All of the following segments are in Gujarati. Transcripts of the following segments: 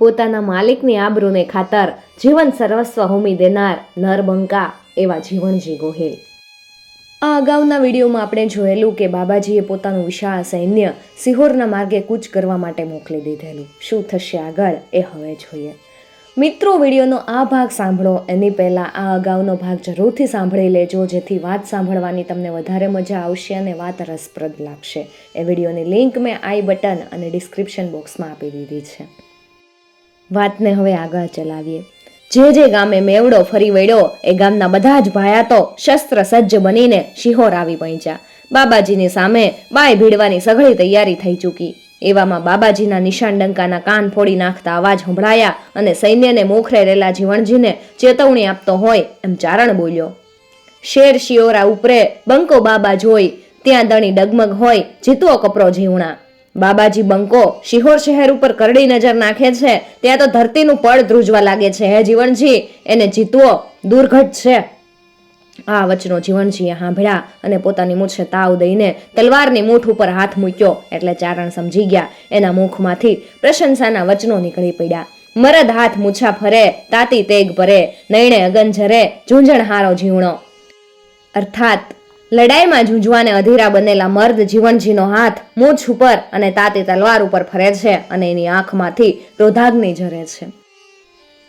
પોતાના માલિકની આબરૂને ખાતર જીવન સર્વસ્વ હોમી દેનાર નરબંકા એવા જીવનજી ગોહિલ. આ અગાઉના વિડીયોમાં આપણે જોયેલું કે બાબાજીએ પોતાનું વિશાળ સૈન્ય સિહોરના માર્ગે કૂચ કરવા માટે મોકલી દીધેલું. શું થશે આગળ એ હવે જોઈએ. મિત્રો, વિડીયોનો આ ભાગ સાંભળો. એની પહેલાં આ અગાઉનો ભાગ જરૂરથી સાંભળી લેજો, જેથી વાત સાંભળવાની તમને વધારે મજા આવશે અને વાત રસપ્રદ લાગશે. એ વિડીયોની લિંક મેં આઈ બટન અને ડિસ્ક્રિપ્શન બોક્સમાં આપી દીધી છે. વાતને હવે આગળ ચલાવીએ. જે જે ગામે મેવડો ફરી વળ્યો, એ ગામના બધા જ ભાયાતો શસ્ત્ર સજ્જ બનીને શિહોર આવી પહોંચ્યા. બાબાજીની સામે બાય ભીડવાની સઘળી તૈયારી થઈ ચૂકી. એવામાં બાબાજીના નિશાન ડંકાના કાન ફોડી નાખતા અવાજ સંભળાયા અને સૈન્યને મોખરે રહેલા જીવણજીને ચેતવણી આપતો હોય એમ ચારણ બોલ્યો. શેર શિયોરા ઉપરે બંકો બાબા જોઈ, ત્યાં દણી ડગમગ હોય જીતવો કપરો જીવણા. બાબાજી બંકો શિહોર શહેર ઉપર કરડી નજર નાખે છે. ત્યાં તો ધરતીનું પડ ધ્રુજવા લાગે છે. હે જીવનજી, એને જીતવો દુર્ઘટ છે. આ વચનો જીવનજીએ સાંભળ્યા અને પોતાની મૂછે તાવ દઈને તલવારની મૂઠ ઉપર હાથ મૂક્યો એટલે ચારણ સમજી ગયા. એના મુખમાંથી પ્રશંસાના વચનો નીકળી પડ્યા. મરદ હાથ મૂછા ફરે, તાતી તેગ ભરે નૈણે અગન ઝરે ઝૂંઝણ હારો જીવણો. અર્થાત લડાઈમાં ઝૂંઝવાને અધીરા બનેલા મર્દ જીવનજીનો હાથ મૂછ ઉપર અને તાતી તલવાર ઉપર ફરે છે અને એની આંખમાંથી ક્રોધાગ્નિ ઝરે છે.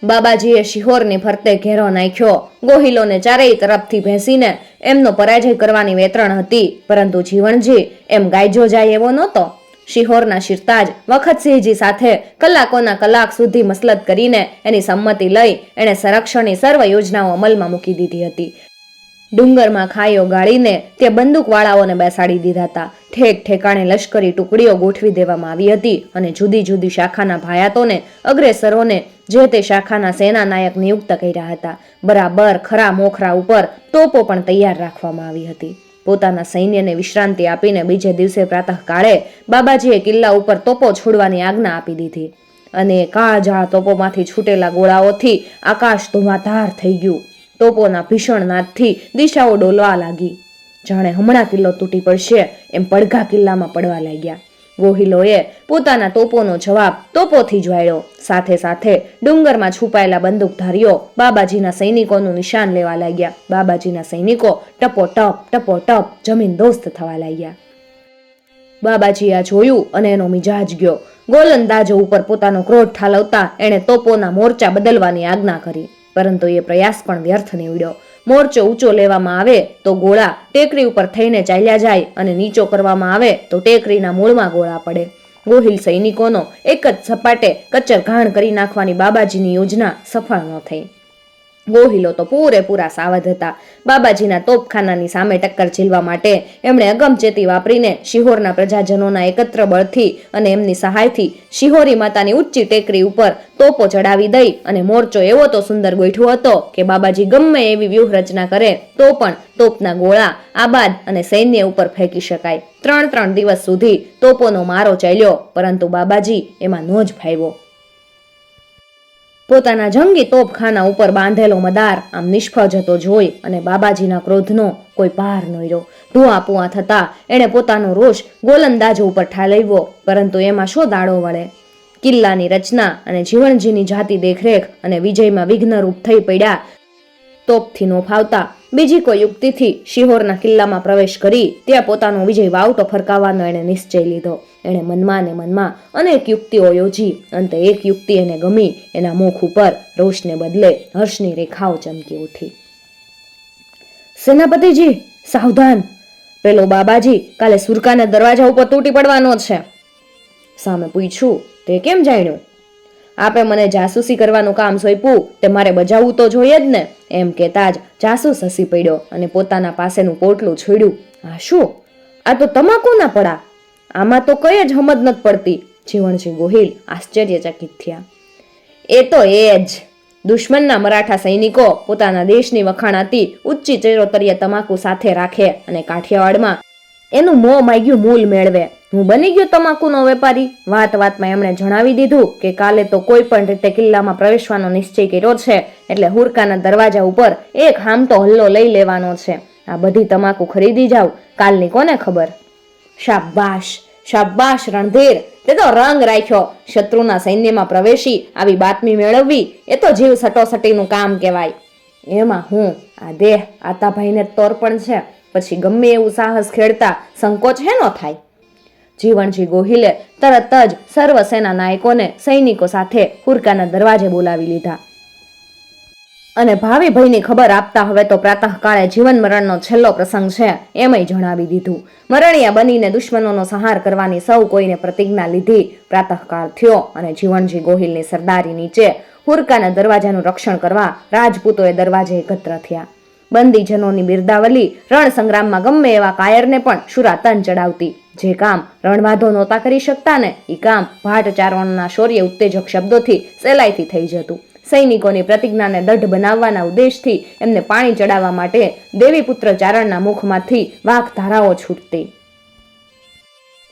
બાબાજીએ શિહોરની ફરતે ઘેરો નાખ્યો. ગોહિલોને ચારેય તરફથી ભેંસીને એમનો પરાજય કરવાની વેતરણ હતી, પરંતુ જીવનજી એમ ગાયજો જાય એવો નહોતો. શિહોરના શિરતાજ વખતસિંહજી સાથે કલાકોના કલાક સુધી મસલત કરીને એની સંમતિ લઈ એણે સંરક્ષણની સર્વ યોજનાઓ અમલમાં મૂકી દીધી હતી. ડુંગરમાં ખાઈઓ ગાળીને તે બંદૂકવાળાઓને બેસાડી દીધા હતા. ઠેક ઠેકાણે લશ્કરી ટુકડીઓ ગોઠવી દેવામાં આવી હતી અને જુદી જુદી શાખાના ભાયાતોને અગ્રેસરોને જે તે શાખાના સેનાનાયક નિયુક્ત કર્યા હતા. બરાબર ખરા મોખરા ઉપર તોપો પણ તૈયાર રાખવામાં આવી હતી. પોતાના સૈન્યને વિશ્રાંતિ આપીને બીજે દિવસે પ્રાતઃકાળે બાબાજીએ કિલ્લા ઉપર તોપો છોડવાની આજ્ઞા આપી દીધી. અને કાળઝાળ તોપોમાંથી છૂટેલા ગોળાઓથી આકાશ ધુમાધાર થઈ ગયું. તોપોના ભીષણ નાદથી દિશાઓ ડોલવા લાગી. જાણે હમણાં કિલ્લો તૂટી પડશે એમ પડઘા કિલ્લામાં પડવા લાગ્યા. ગોહિલોએ પોતાના તોપોનો જવાબ તોપોથી જ વાળ્યો. સાથે સાથે ડુંગરમાં છુપાયેલા બંદૂકધારીઓ બાબાજીના સૈનિકોનું નિશાન લેવા લાગ્યા. બાબાજીના સૈનિકો ટપો ટપ ટપો ટપ જમીન દોસ્ત થવા લાગ્યા. બાબાજી આ જોયું અને એનો મિજાજ ગયો. ગોલંદાજો ઉપર પોતાનો ક્રોધ ઠાલવતા એણે તોપોના મોરચા બદલવાની આજ્ઞા કરી. પરંતુ એ પ્રયાસ પણ વ્યર્થ નીવડ્યો. મોરચો ઊંચો લેવામાં આવે તો ગોળા ટેકરી ઉપર થઈને ચાલ્યા જાય અને નીચો કરવામાં આવે તો ટેકરીના મૂળમાં ગોળા પડે. ગોહિલ સૈનિકોનો એક જ સપાટે કચ્છર ઘાણ કરી નાખવાની બાબાજીની યોજના સફળ ન થઈ. ગોહિલો તો પૂરેપૂરા સાવધ હતા. બાબાજીના તોપખાનાની સામે ટક્કર ઝીલવા માટે એમણે અગમચેતી વાપરીને શિહોરના પ્રજાજનોના એકત્ર બળથી અને એમની સહાયથી શિહોરી માતાની ઊંચી ટેકરી ઉપર તોપો ચડાવી દઈ અને મોરચો એવો તો સુંદર ગોઠવો હતો કે બાબાજી ગમે એવી વ્યૂહરચના કરે તો પણ તોપના ગોળા, આબાદ અને સૈન્ય ઉપર ફેંકી શકાય. ત્રણ ત્રણ દિવસ સુધી તોપોનો મારો ચાલ્યો, પરંતુ બાબાજી એમાં નો જ ફાવ્યો પોતાના જંગી તોપખાના ઉપર બાંધેલો મદાર આમ નિષ્ફળ જતો જોઈ અને બાબાજીના ક્રોધનો કોઈ પાર નોર્યો ધુઆ પુઆ થતા એણે પોતાનો રોષ ગોલંદાજો ઉપર ઠાલવ્યો, પરંતુ એમાં શો દાડો વળે? કિલ્લાની રચના અને જીવણજીની જાતિ દેખરેખ અને વિજયમાં વિઘ્નરૂપ થઈ પડ્યા તોપથી નો ફાવતા બીજી કોઈ યુક્તિથી શિહોરના કિલ્લામાં પ્રવેશ કરી ત્યાં પોતાનો વિજય વાવટો ફરકાવવાનો એણે નિશ્ચય લીધો. એણે મનમાં ને મનમાં અનેક યુક્તિઓ યોજી. અંતે એક યુક્તિ એને ગમી. એના મુખ ઉપર રોષને બદલે હર્ષની રેખાઓ ચમકી ઉઠી. સેનાપતિજી, સાવધાન. પેલો બાબાજી કાલે સુરકાના દરવાજા ઉપર તૂટી પડવાનો છે. સામે પૂછ્યું, તે કેમ જાણ્યું? આપે મને જાસૂસી કરવાનું કામ સોંપ્યું તે મારે બજાવવું તો જોઈએ જ ને. એમ કહેતા જ જાસૂસ હસી પડ્યો અને પોતાના પાસેનું પોટલું છોડ્યું. આ શું? આ તો તમાકુના પડા. આમાં તો કઈ જ હમજ નથી પડતી. જીવણસિંહ ગોહિલ આશ્ચર્યચકિત થયા. એ તો એ જ. દુશ્મનના મરાઠા સૈનિકો પોતાના દેશની વખાણાતી ઉચ્ચી ચેરોતરીય તમાકુ સાથે રાખે અને કાઠિયાવાડમાં એનું મોં માગ્યું મૂલ મેળવે. હું બની ગયો તમાકુનો વેપારી. વાત વાતમાં એમણે જણાવી દીધું કે કાલે તો કોઈ પણ રીતે કિલ્લામાં પ્રવેશવાનો નિશ્ચય કર્યો છે, એટલે હુરકાના દરવાજા ઉપર એક હામતો હલ્લો લઈ લેવાનો છે. આ બધી તમાકુ ખરીદી જાવ કાલની કોને ખબર? શાબાશ! શાબાશ રણધીર! તે તો રંગ રાખ્યો. શત્રુના સૈન્યમાં પ્રવેશી, આવી બાતમી મેળવવી, એ તો જીવ સટોસટીનું કામ કહેવાય. એમાં હું, આ દેહ, આતાભાઈને તોરપણ છે. પછી ગમે એવું સાહસ ખેડતા સંકોચ હેનો થાય? જીવણજી ગોહિલે તરત જ સર્વ નાયકોને સૈનિકો સાથે હુરકાના દરવાજે બોલાવી લીધા. અને ભાવિ ભયની ખબર આપતા હવે તો પ્રાતઃકાળે જીવન મરણનો છેલ્લો પ્રસંગ છે એમય જણાવી દીધું. મરણિયા બનીને દુશ્મનોનો સંહાર કરવાની સૌ કોઈને પ્રતિજ્ઞા લીધી. પ્રાતઃકાળ થયો અને જીવણજી ગોહિલની સરદારી નીચે હુરકાના દરવાજાનું રક્ષણ કરવા રાજપૂતોએ દરવાજે એકત્ર થયા. બંદીજનોની બિરદાવલી રણ સંગ્રામમાં ગમે એવા કાયરને પણ શુરાતન ચડાવતી. જે કામ રણવાધો નહોતા કરી શકતા ને એ કામ ભાટ ચારણના શૌર્ય ઉત્તેજક શબ્દોથી સહેલાઈથી થઈ જતું. સૈનિકોની પ્રતિજ્ઞાને દઢ બનાવવાના ઉદ્દેશથી એમને પાણી ચડાવવા માટે દેવીપુત્ર ચારણના મુખમાંથી વાઘ ધારાઓ છૂટતી.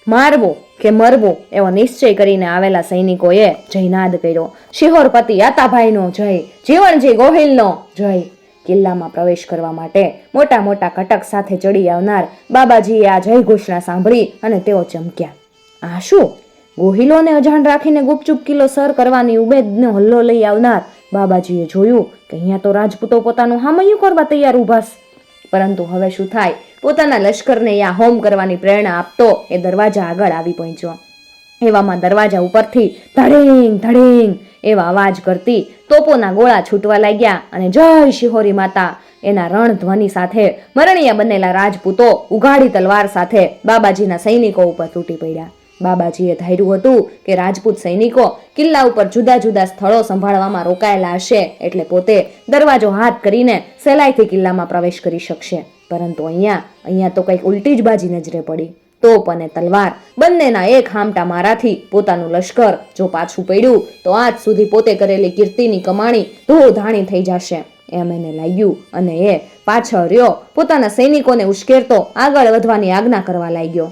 મારવો કે મરવો એવો નિશ્ચય કરીને આવેલા સૈનિકોએ જયનાદ કર્યો. શિહોરપતિ યાતાભાઈનો જય જીવણજી ગોહિલનો જય. કિલ્લામાં પ્રવેશ કરવા માટે મોટા મોટા કટક સાથે ચડી આવનાર બાબાજીએ આ જય ઘોષણા સાંભળી અને તેઓ ચમક્યા. આ શું? ગોહિલોને અજાણ રાખીને ગુપચુપ કિલ્લો સર કરવાની ઉમેદનો હલ્લો લઈ આવનાર બાબાજીએ જોયું કે અહીંયા તો રાજપૂતો પોતાનું હામયું કરવા તૈયાર ઉભાસ પરંતુ હવે શું થાય? પોતાના લશ્કરને યા હોમ કરવાની પ્રેરણા આપતો એ દરવાજા આગળ આવી પહોંચ્યો. એવામાં દરવાજા ઉપરથી ધડીંગ ધડીંગ એવા અવાજ કરતી તોપોના ગોળા છૂટવા લાગ્યા અને જય શિહોરી માતા, એના રણ ધ્વનિ સાથે મરણિયા બનેલા રાજપૂતો ઉઘાડી તલવાર સાથે બાબાજીના સૈનિકો ઉપર તૂટી પડ્યા. બાબાજીએ ધાર્યું હતું કે રાજપૂત સૈનિકો કિલ્લા ઉપર જુદા જુદા સ્થળો સંભાળવામાં રોકાયેલા હશે એટલે પોતે દરવાજો હાથ કરીને સહેલાઈથી કિલ્લામાં પ્રવેશ કરી શકશે. પરંતુ અહીંયા અહીંયા તો કંઈક ઉલટી જ બાજી નજરે પડી. તોપ અને તલવાર. બંનેના એક હામટા મારાથી પોતાનું લશ્કર જો પાછું પડ્યું, તો આજ સુધી પોતે કરેલી કીર્તિની કમાણી ધોધાણી થઈ જશે. એમ એને લાગ્યું અને એ પાછળ રહ્યો. પોતાના સૈનિકોને ઉશ્કેરતો આગળ વધવાની આજ્ઞા કરવા લાગ્યો.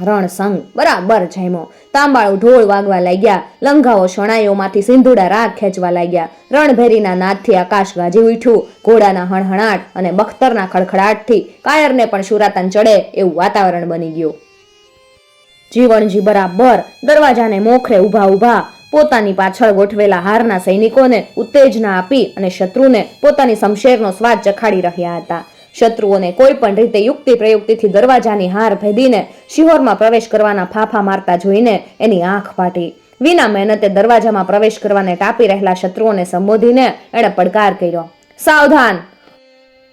રણસંગ બરાબર જામ્યો. તાંબાળું ઢોળ વાગવા લાગ્યા. લંઘાઓ શણાઈઓમાંથી સિંધુડા રાગ ખેંચવા લાગ્યા. રણભેરીના નાદથી આકાશ ગાજી ઉઠ્યું. ઘોડાના હણહણાટ અને બખ્તરના ખડખડાટથી કાયરને પણ શુરાતન ચડે એવું વાતાવરણ બની ગયું. જીવણજી બરાબર દરવાજાને મોખરે ઊભા ઊભા પોતાની પાછળ ગોઠવેલા હારના સૈનિકોને ઉત્તેજના આપી અને શત્રુને પોતાની શમશેરનો સ્વાદ ચખાડી રહ્યા હતા. શત્રુઓને કોઈ પણ રીતે યુક્તિ પ્રયુક્તિથી દરવાજાની હાર ભેદીને શિહોરમાં પ્રવેશ કરવાના ફાફા મારતા જોઈને એની આંખ ફાટી. વિના મહેનતે દરવાજામાં પ્રવેશ કરવાને ટાપી રહેલા શત્રુઓને સંબોધીને એણે પડકાર કર્યો. સાવધાન!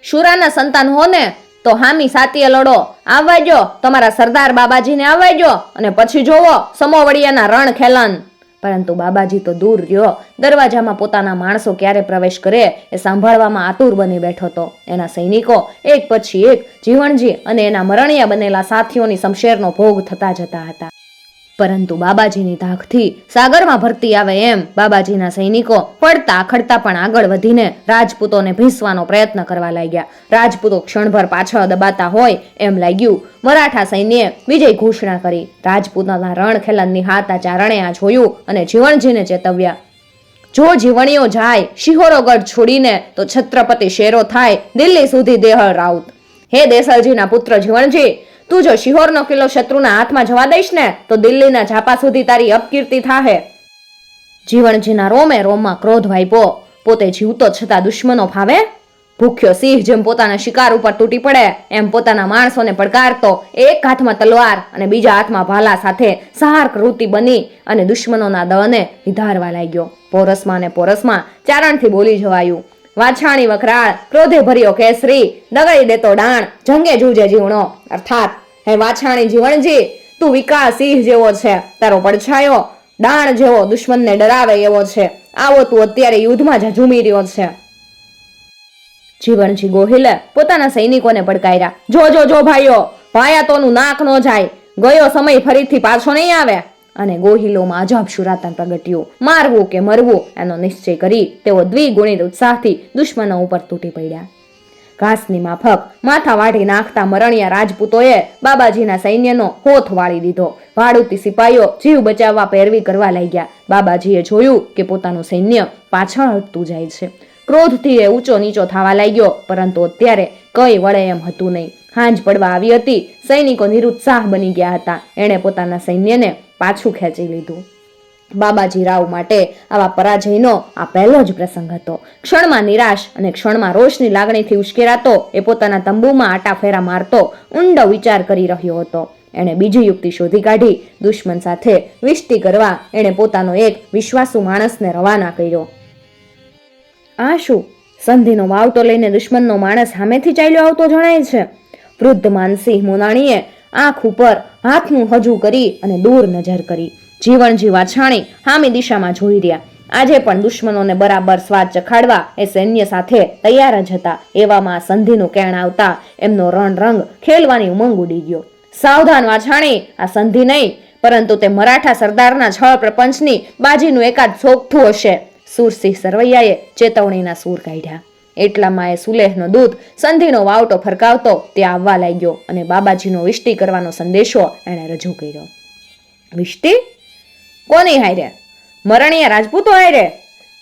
શુરાના સંતાન હો ને તો હામી સાતીએ લડો. આવવાજો તમારા સરદાર બાબાજીને આવવાજો અને પછી જોવો, સમોવડિયાના રણ ખેલન. પરંતુ બાબાજી તો દૂર રહ્યો. દરવાજામાં પોતાના માણસો ક્યારે પ્રવેશ કરે એ સાંભળવામાં આતુર બની બેઠો હતો. એના સૈનિકો એક પછી એક જીવણજી અને એના મરણિયા બનેલા સાથીઓની શમશેરનો ભોગ થતા જતા હતા. પરંતુ બાબાજીની ધાકથી સાગરમાં ભરતી આવે એમ. બાબાજીના સૈનિકો પડતા ખડતા પણ આગળ વધીને રાજપૂતોને ભીસવાનો પ્રયત્ન કરવા લાગ્યા. રાજપૂતો ક્ષણભર પાછળ દબાતા હોય એમ લાગ્યું. મરાઠા સૈન્યએ વિજય ઘોષણા કરી. રાજપૂતોના રણ ખેલનની હાથા ચારણે આ જોયું અને જીવણજીને ચેતવ્યા. જો જીવણીઓ જાય શિહોરોગઢ છોડીને, તો છત્રપતિ શેરો થાય દિલ્હી સુધી દેહળ રાઉત. હે દેસલજીના પુત્ર જીવણજી તું જો શિહોરનો કિલ્લો શત્રુના હાથમાં જવા દઈશ ને, તો દિલ્હીના ઝાપા સુધી તારી અપકીર્તિ થાહે. જીવણજીના રોમે રોમમાં ક્રોધ વાઈપો પોતે જીવતો છતાં દુશ્મનો ફાવે. ભૂખ્યો સિંહ જેમ પોતાના શિકાર ઉપર તૂટી પડે, એમ પોતાના માણસોને પડકારતો, એક હાથમાં તલવાર અને બીજા હાથમાં ભાલા સાથે સહાર કૃતિ બની અને દુશ્મનોના દળને વિધારવા લાગ્યો. પોરસમાં ને પોરસમાં ચારણથી બોલી જવાયું. વાછાણી વખરાળ, ક્રોધે ભર્યો કેસરી દગાઈ દેતો ડાણ, જંગે જૂજે જીવણો. અર્થાત, હે વાછાણી જીવણજી, તું વિકાસ સિંહ જેવો છે. તારો પડછાયો ડાણ જેવો દુશ્મનને ડરાવે એવો છે. આવો તું અત્યારે યુદ્ધમાં ઝઝૂમી રહ્યો છે. જીવણજી ગોહિલે પોતાના સૈનિકોને પડકાર્યા જો જો જો ભાઈઓ, ભાયા તોનું નાક ન જાય. ગયો સમય ફરીથી પાછો નહીં આવે. અને ગોહિલોમાં અજાબ શુરાતન પ્રગટ્યું. મારવું કે મરવું, એનો નિશ્ચય કરી તેઓ દ્વિગુણિત ઉત્સાહથી દુશ્મનો ઉપર તૂટી પડ્યા. ઘાસની માફક, માથા વાઢી નાખતા મરણિયા રાજપૂતોએ બાબાજીના સૈન્યનો હોથ વાળી દીધો. ભાડુતી સિપાઈઓ જીવ બચાવવા પેરવી કરવા લાગ્યા. બાબાજીએ જોયું કે પોતાનું સૈન્ય પાછળ હટતું જાય છે. ક્રોધથી એ ઊંચો નીચો થવા લાગ્યો, પરંતુ અત્યારે કઈ વળે એમ હતું નહીં. હાંજ પડવા આવી હતી. સૈનિકો નિરુત્સાહ બની ગયા હતા. એણે પોતાના સૈન્યને પાછું ખેંચી લીધું. બાબાજી રાવ માટે આવા પરાજયનો આ પહેલો જ પ્રસંગ હતો. ક્ષણમાં નિરાશ અને ક્ષણમાં રોષની લાગણીથી ઉશ્કેરાતો એ પોતાના તંબુમાં આટા ફેરા મારતો ઊંડો વિચાર કરી રહ્યો હતો. એણે બીજી યુક્તિ શોધી કાઢી. દુશ્મન સાથે વિષ્ટિ કરવા એણે પોતાનો એક વિશ્વાસુ માણસને રવાના કર્યો. આ શું? સંધિનો વાવટો લઈને દુશ્મનનો માણસ સામેથી ચાલ્યો આવતો જણાય છે? વૃદ્ધ માનસિંહ મોનાણીએ આંખ ઉપર હાથનું હજુ કરી અને દૂર નજર કરી. જીવન જીવા છાણી હામી દિશામાં જોઈ રહ્યા. આજે પણ દુશ્મનોને બરાબર સ્વાદ ચખાડવા એ સૈન્ય સાથે તૈયાર જ હતા. એવામાં સંધિનું કેણ આવતા એમનો રણ રંગ ખેલવાની ઉમંગ ઉડી ગયો. સાવધાન વાછાણી આ સંધિ નહીં, પરંતુ તે મરાઠા સરદારના છળ પ્રપંચની બાજીનું એકાદ સોગઠું હશે. સુરસિંહ સરવૈયાએ ચેતવણીના સૂર કાઢ્યા. એટલામાં એ સુલેહનો દૂત સંધિનો વાવટો ફરકાવતો તે આવવા લાગ્યો અને બાબાજીનો વિષ્ટિ કરવાનો સંદેશો એણે રજૂ કર્યો. વિષ્ટિ? કોની હારે? મરણીય રાજપૂતો હારે?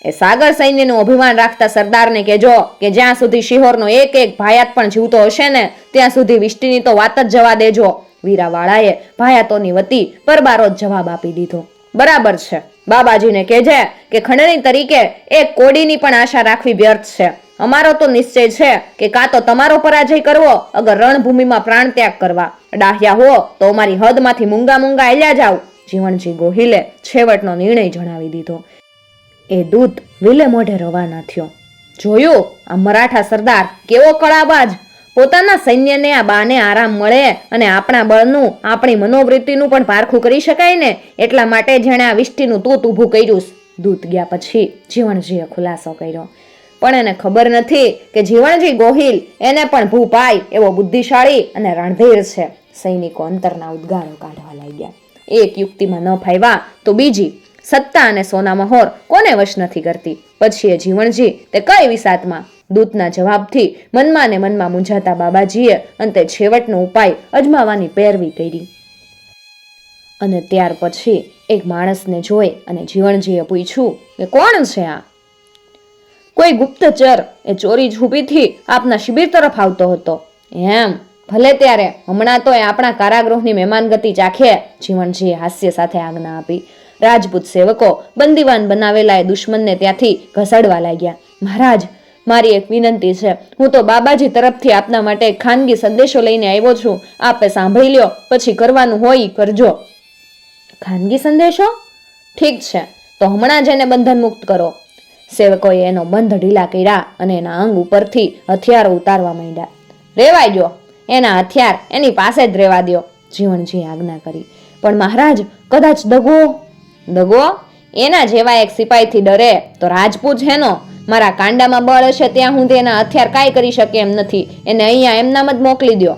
એ સાગર સૈન્યનું અભિમાન રાખતા સરદારને કહેજો કે જ્યાં સુધી શિહોરનો એક એક ભાયાત પણ જીવતો હશે ને, ત્યાં સુધી વિષ્ટિની તો વાત જ જવા દેજો. વીરાવાળાએ ભાયાતોની વતી પરબારો જવાબ આપી દીધો. બરાબર છે. બાબાજીને કહેજે કે ખંડણી તરીકે એક કોડીની પણ આશા રાખવી વ્યર્થ છે. અમારો તો નિશ્ચય છે કે કાં તો તમારો પરાજય કરવો, અગર રણભૂમિમાં પ્રાણ ત્યાગ કરવા. ડાહ્યા હો, તો અમારી હદમાંથી મૂંગા મૂંગા એલ્યા જાઓ. જીવણજી ગોહિલે છેવટનો નિર્ણય જણાવી દીધો. એ દૂત વિલે મોઢે રવાના થયો. જોયું, આ મરાઠા સરદાર કેવો કળાબાજ. પોતાના સૈન્યને આ બાને આરામ મળે અને આપણા બળનું, આપણી મનોવૃત્તિનું પણ પારખું કરી શકાય ને, એટલા માટે જેણે આ વિષ્ટિનું તૂત ઊભું કર્યું. દૂત ગયા પછી જીવણજીએ ખુલાસો કર્યો. પણ એને ખબર નથી કે જીવણજી ગોહિલ એને પણ ભૂપાય એવો બુદ્ધિશાળી અને રણધીર છે. સૈનિકો અંતરના ઉદ્ગારો કાઢવા લાગ્યા. એક યુક્તિમાં ન ફાવ્યા તો બીજી, સત્તા અને સોના મહોર કોને વશ નથી કરતી? પછી એ જીવણજી તે કઈ વિસાતમાં? દૂતના જવાબથી મનમાં ને મનમાં મૂંઝાતા બાબાજીએ અંતે છેવટનો ઉપાય અજમાવાની પેરવી કરી. અને ત્યાર પછી એક માણસને જોઈ અને જીવણજીએ પૂછ્યું કે કોણ છે આ? કોઈ ગુપ્તચર એ ચોરી છુપીથી આપના શિબિર તરફ આવતો હતો. એમ, ભલે ત્યારે હમણાં તો એ આપણા કારાગૃહની મહેમાનગતિ ચાખે જીવનજીએ હાસ્ય સાથે આજ્ઞા આપી. રાજપૂત સેવકો બંદીવાન બનાવેલા એ દુશ્મનને ત્યાંથી ઘસડવા લાગ્યા. મહારાજ, મારી એક વિનંતી છે. હું તો બાબાજી તરફથી આપના માટે ખાનગી સંદેશો લઈને આવ્યો છું. આપે સાંભળી લ્યો, પછી કરવાનું હોય કરજો. ખાનગી સંદેશો? ઠીક છે. તો હમણાં જ એને બંધન મુક્ત કરો. સેવકોએ એનો બંધ ઢીલા કર્યા અને એના અંગ ઉપરથી હથિયારો ઉતારવા માંડ્યા. રેવાય જો, એના હથિયાર એની પાસે જ રહેવા દો જીવણજીએ આજ્ઞા કરી. પણ મહારાજ, કદાચ દગો? દગો? એના જેવા એક સિપાહીથી ડરે તો રાજપૂત હેનો? મારા કાંડામાં બળ હશે ત્યાં હું તેના હથિયાર કાંઈ કરી શકે એમ નથી. એને અહીંયા એમનામ જ મોકલી દ્યો.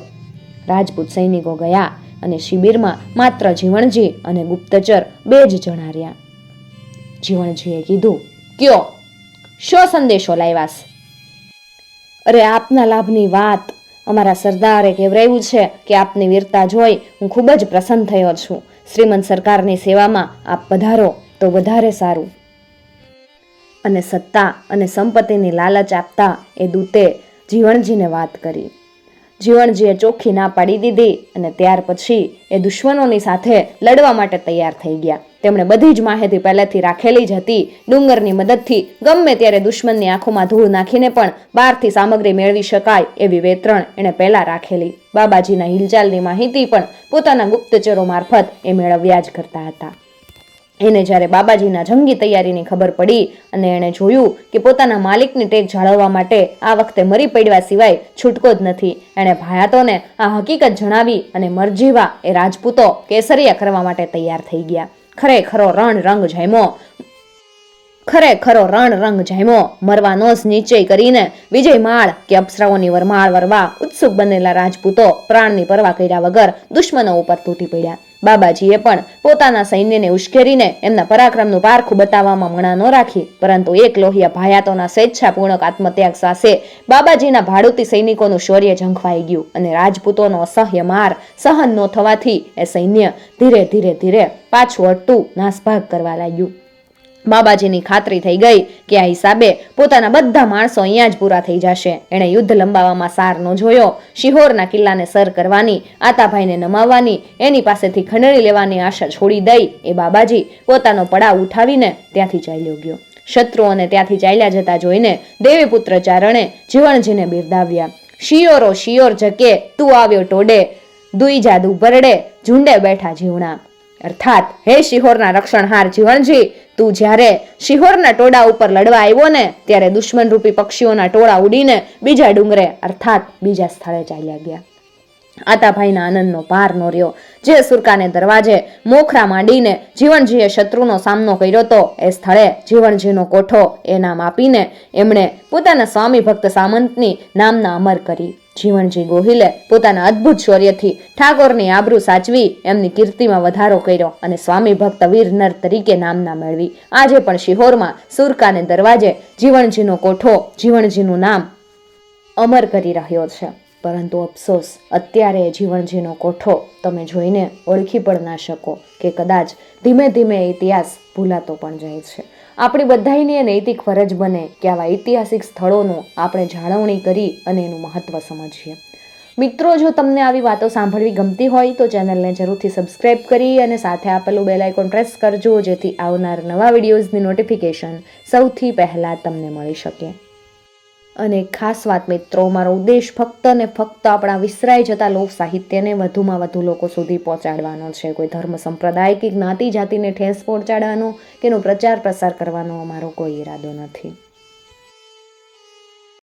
રાજપૂત સૈનિકો ગયા અને શિબિરમાં માત્ર જીવણજી અને ગુપ્તચર બે જ જણા રહ્યા. જીવણજીએ કીધું, કયો? શો સંદેશો લાવ્યાસ અરે આપના લાભની વાત અમારા સરદારે કહેવરાયું છે કે આપની વીરતા જોઈ હું ખૂબ જ પ્રસન્ન થયો છું. શ્રીમંત સરકારની સેવામાં આપ પધારો તો વધારે સારું. અને સત્તા અને સંપત્તિની લાલચ આપતા એ દૂતે જીવણજીને વાત કરી. જીવણજીએ ચોખ્ખી ના પાડી દીધી અને ત્યાર પછી એ દુશ્મનોની સાથે લડવા માટે તૈયાર થઈ ગયા. તેમણે બધી જ માહિતી પહેલેથી રાખેલી જ હતી. ડુંગરની મદદથી ગમે ત્યારે દુશ્મનની આંખોમાં ધૂળ નાખીને પણ બહારથી સામગ્રી મેળવી શકાય એવી વેતરણ એણે પહેલાં રાખેલી. બાબાજીના હિલચાલની માહિતી પણ પોતાના ગુપ્તચરો મારફત એ મેળવ્યા જ કરતા હતા. એને જ્યારે બાબાજીના જંગી તૈયારીની ખબર પડી અને એણે જોયું કે પોતાના માલિકની ટેક જાળવવા માટે આ વખતે મરી પડવા સિવાય છૂટકો જ નથી. એણે ભાયાતોને આ હકીકત જણાવી અને મરજીવા એ રાજપૂતો કેસરિયા કરવા માટે તૈયાર થઈ ગયા. ખરેખરો રણ રંગ જામ્યો ખરેખરો રણ રંગ જામ્યો મરવાનો જ નિશ્ચય કરીને વિજય માળ કે અપ્સરાઓની વરમાળ વરવા ઉત્સુક બનેલા રાજપૂતો પ્રાણની પરવા કર્યા વગર દુશ્મનો ઉપર તૂટી પડ્યા. બાબાજીએ પણ પોતાના સૈન્યને ઉશ્કેરીને એમના પરાક્રમનું પારખું બતાવવામાં મણા ન રાખી, પરંતુ એક લોહિયા ભાયાતોના સ્વેચ્છાપૂર્ણક આત્મત્યાગ સાથે બાબાજીના ભાડુતી સૈનિકોનું શૌર્ય ઝંખવાઈ ગયું અને રાજપૂતોનો અસહ્ય માર સહન ન થવાથી એ સૈન્ય ધીરે ધીરે ધીરે પાછું અટતું નાસભાગ કરવા લાગ્યું. બાબાજીની ખાતરી થઈ ગઈ કે આ હિસાબે પોતાના બધા માણસો અહીંયા જ પૂરા થઈ જશે. એણે યુદ્ધ લંબાવવામાં સાર જોયો. શિહોરના કિલ્લાને સર કરવાની, આતાભાઈને નમાવવાની, એની પાસેથી ખંડણી લેવાની આશા છોડી દઈ એ બાબાજી પોતાનો પડાવ ઉઠાવીને ત્યાંથી ચાલ્યો ગયો. શત્રુઓને ત્યાંથી ચાલ્યા જતા જોઈને દેવીપુત્ર ચારણે જીવણજીને બિરદાવ્યા. શિયોરો શિયોર જકે, તું આવ્યો ટોડે, દુઈ જાદુ ભરડે, ઝુંડે બેઠા જીવણા. અર્થાત, હે શિહોરના રક્ષણહાર જીવણજી તું જ્યારે શિહોરના ટોળા ઉપર લડવા આવ્યો ને, ત્યારે દુશ્મન રૂપી પક્ષીઓના ટોળા ઉડીને બીજા ડુંગરે, અર્થાત બીજા સ્થળે ચાલ્યા ગયા. આતાભાઈના આનંદનો પાર નો રહ્યો. જે સુરકાને દરવાજે મોખરા માંડીને જીવણજીએ શત્રુનો સામનો કર્યો તો, એ સ્થળે જીવણજીનો કોઠો એ નામ આપીને એમણે પોતાના સ્વામી ભક્ત સામંતની નામના અમર કરી. જીવણજી ગોહિલે પોતાના અદ્ભુત શૌર્યથી ઠાકોરની આબરૂ સાચવી, એમની કીર્તિમાં વધારો કર્યો અને સ્વામી ભક્ત વીર નર તરીકે નામના મેળવી. આજે પણ શિહોરમાં સુરકાને દરવાજે જીવણજીનો કોઠો જીવણજીનું નામ અમર કરી રહ્યો છે. પરંતુ અફસોસ, અત્યારે જીવણજીનો કોઠો તમે જોઈને ઓળખી પણ ના શકો કે કદાચ ધીમે ધીમે ઇતિહાસ ભૂલાતો પણ જાય છે. આપણી બધાની એ નૈતિક ફરજ બને કે આવા ઐતિહાસિક સ્થળોનું આપણે જાળવણી કરી અને એનું મહત્ત્વ સમજીએ. મિત્રો, જો તમને આવી વાતો સાંભળવી ગમતી હોય, તો ચેનલને જરૂરથી સબસ્ક્રાઇબ કરી અને સાથે આપેલું બેલ આઇકોન પ્રેસ કરજો, જેથી આવનાર નવા વિડીયોઝની નોટિફિકેશન સૌથી પહેલાં તમને મળી શકે. અને ખાસ વાત મિત્રો, મારો ઉદ્દેશ ફક્ત ને ફક્ત આપણા વિસરાઈ જતા લોક સાહિત્યને વધુમાં વધુ લોકો સુધી પહોંચાડવાનો છે. કોઈ ધર્મ સંપ્રદાય કે જ્ઞાતિ જાતિને ઠેસ પહોંચાડવાનો કે એનો પ્રચાર પ્રસાર કરવાનો અમારો કોઈ ઈરાદો નથી.